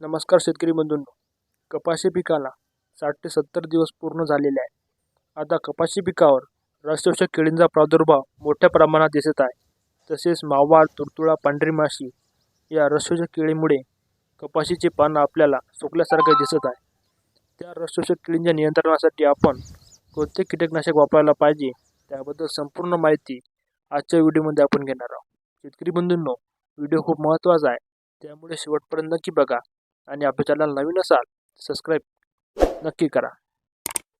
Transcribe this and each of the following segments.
नमस्कार शेतकरी बंधूंनो. कपाशी पिकाला साठ ते सत्तर दिवस पूर्ण झालेले आहे. आता कपाशी पिकावर रसशोषक किडींचा प्रादुर्भाव मोठ्या प्रमाणात दिसत आहे. तसेच मावा तुरतुळा पांढरी माशी या रसशोषक किडीमुळे कपाशीचे पानं आपल्याला सुकल्यासारखे दिसत आहे. त्या रसशोषक किडींच्या नियंत्रणासाठी आपण कोणते कीटकनाशक वापरायला पाहिजे त्याबद्दल संपूर्ण माहिती आजच्या व्हिडिओमध्ये आपण घेणार आहोत. शेतकरी बंधूंनो व्हिडिओ खूप महत्त्वाचा आहे. त्यामुळे शेवटपर्यंत नक्की बघा. आणि आपल्या चॅनल नवीन असाल सबस्क्राईब नक्की करा.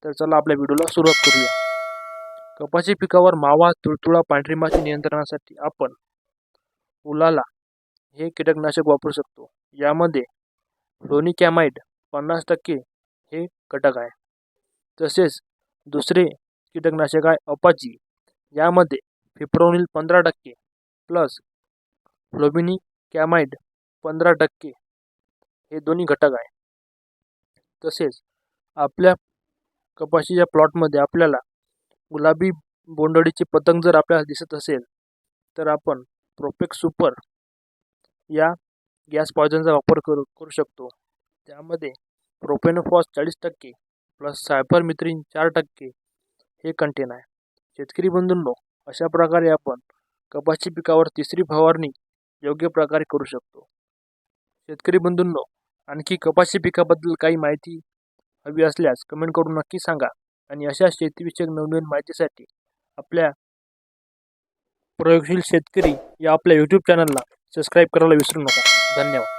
तर चला आपल्या व्हिडिओला सुरुवात करूया. कपाशी पिकावर मावा तुळतुळा पांढरी माशी नियंत्रणासाठी आपण उलाला हे कीटकनाशक वापरू शकतो. यामध्ये लोनिकॅमाइड पन्नास टक्के हे घटक आहे. तसेच दुसरे कीटकनाशक आहे अपाची. यामध्ये फिप्रोनिल पंधरा टक्के प्लस फ्लोबिनी कॅमाइड पंधरा टक्के हे दोन्ही घटक आहे तसेच आपल्या कपाशीच्या प्लॉटमध्ये आपल्याला गुलाबी बोंडअळीचे पतंग जर आपल्याला दिसत असेल तर आपण प्रोपेक सुपर या गॅस पॉयझनचा वापर करू करू शकतो. त्यामध्ये प्रोपेनोफॉस चाळीस टक्के प्लस सायफर मित्रीन चार टक्के हे कंटेन आहे. शेतकरी बंधूंनो अशा प्रकारे आपण कपाशी पिकावर तिसरी फवारणी योग्य प्रकारे करू शकतो. शेतकरी बंधूंनो आणखी कपाशी पिकाबद्दल काही माहिती हवी असल्यास कमेंट करून नक्की सांगा. आणि अशा शेतीविषयक नवनवीन माहितीसाठी आपल्या प्रयोगशील शेतकरी या आपल्या यूट्यूब चॅनलला सबस्क्राईब करायला विसरू नका. धन्यवाद.